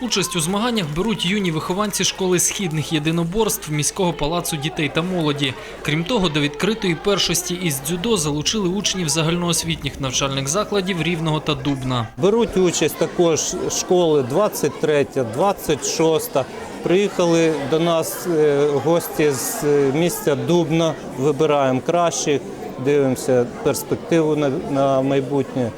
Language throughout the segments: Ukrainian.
Участь у змаганнях беруть юні вихованці школи східних єдиноборств міського палацу дітей та молоді. Крім того, до відкритої першості із дзюдо залучили учнів загальноосвітніх навчальних закладів Рівного та Дубна. Беруть участь також школи 23, 26. Приїхали до нас е, гості з е, місця Дубна. Вибираємо кращих, дивимося перспективу на, майбутнє,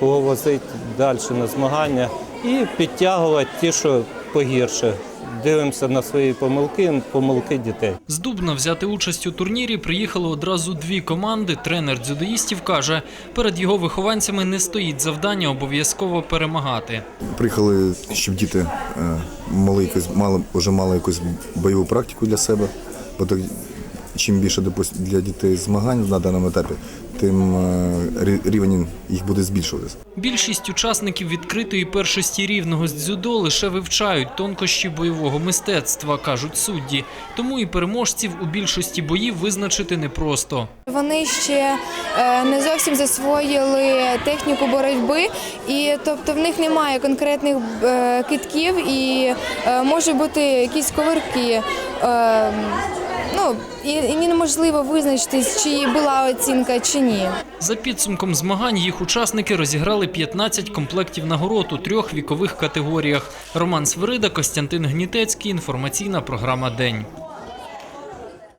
кого возити далі на змагання і підтягувати ті, що погірше. Дивимося на свої помилки, помилки дітей. З Дубна взяти участь у турнірі приїхали одразу дві команди. Тренер дзюдоїстів каже, перед його вихованцями не стоїть завдання обов'язково перемагати. Приїхали, щоб діти е, мали якусь, мали, вже мали якусь бойову практику для себе. Бо так, чим більше допустим, для дітей змагань на даному етапі, тим е, рівень їх буде збільшуватися. Більшість учасників відкритої першості рівного з дзюдо лише вивчають тонкощі бойового мистецтва, кажуть судді. Тому і переможців у більшості боїв визначити непросто. Вони ще е, не зовсім засвоїли техніку боротьби, і тобто в них немає конкретних е, китків і може бути якісь ковирки. Ну і, і неможливо визначитись, чи була оцінка чи ні. За підсумком змагань їх учасники розіграли 15 комплектів нагород у трьох вікових категоріях. Роман Свирида, Костянтин Гнітецький. Інформаційна програма День.